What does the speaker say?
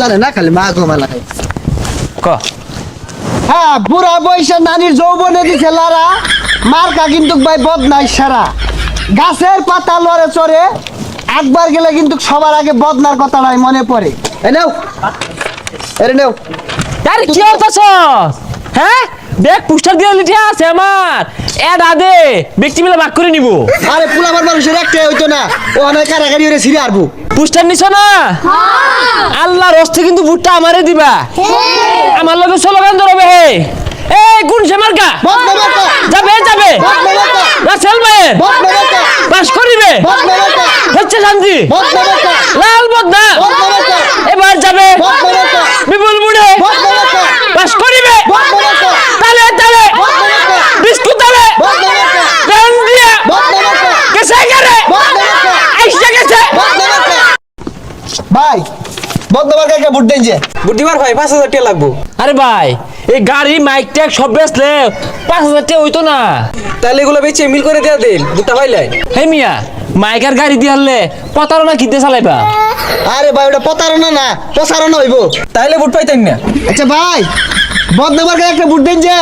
জানে না খালি মা গো মালা ক? হ্যাঁ বুড়া বয়সে নানির যৌবনে দিছে লারা মার্কা কিন্তু ভাই বদনাই সারা। গাছের পাতা লড়ে চড়ে একবার গেলে কিন্তু সবার আগে বদনার কথাটাই মনে পড়ে। এ নেও। এরে নেও। আরে কি হতাছ হ্যাঁ? দেখ পুস্টার দিয়ে লিখে আছে আমার। এড আদে ব্যক্তি মিলে ভাগ করে নিব। আরে পুলাবার মানুষের একটাই হইতো না। ও অনেক কারাগারি ওরে ছিঁড়ে আরবো। পুস্টার নিছ না? আল্লাহর হস্তে কিন্তু বুটটা আমারে দিবা। আমার লগে স্লোগান ধরবে হে। এই কোন সে মার্কা? বদনা মার্কা যাবে। যাবে রাসেল ভাইয়ের। পাস করিবে। হচ্ছে শান্তি। লাল বদনা বদনা মার্কা এবার যাবে বদনা মার্কা বিপুল বুড়ে বদনা মার্কা পাস করিবে বদনা মার্কা তালে তালে বদনা মার্কা বিস্কুট তালে বদনা মার্কা গান দিয়ে বদনা মার্কা কেসে গেলে বদনা মার্কা আইসা গেছে বদনা মার্কা ভাই বদনা মার্কা কে বুট দেন যে? বুদ্ধিবার ভাই পাঁচ হাজার টাকা লাগবো। আরে ভাই এই গাড়ি মাইক ট্যাগ সব বেচলে পাঁচ হাজার টাকা হইতো না। তাহলে এগুলো বেচে মিল করে দেওয়া দেন বুটটা পাইলাই হে মিয়া মাইক আর গাড়ি দিয়ে হারলে প্রতারণা কিনতে চালাইবা? আরে ভাই ওটা প্রতারণা না প্রসারণা হইব। তাহলে বুট পাইতেন না। আচ্ছা ভাই বদনা মার্কা একটা বুট দেন যে?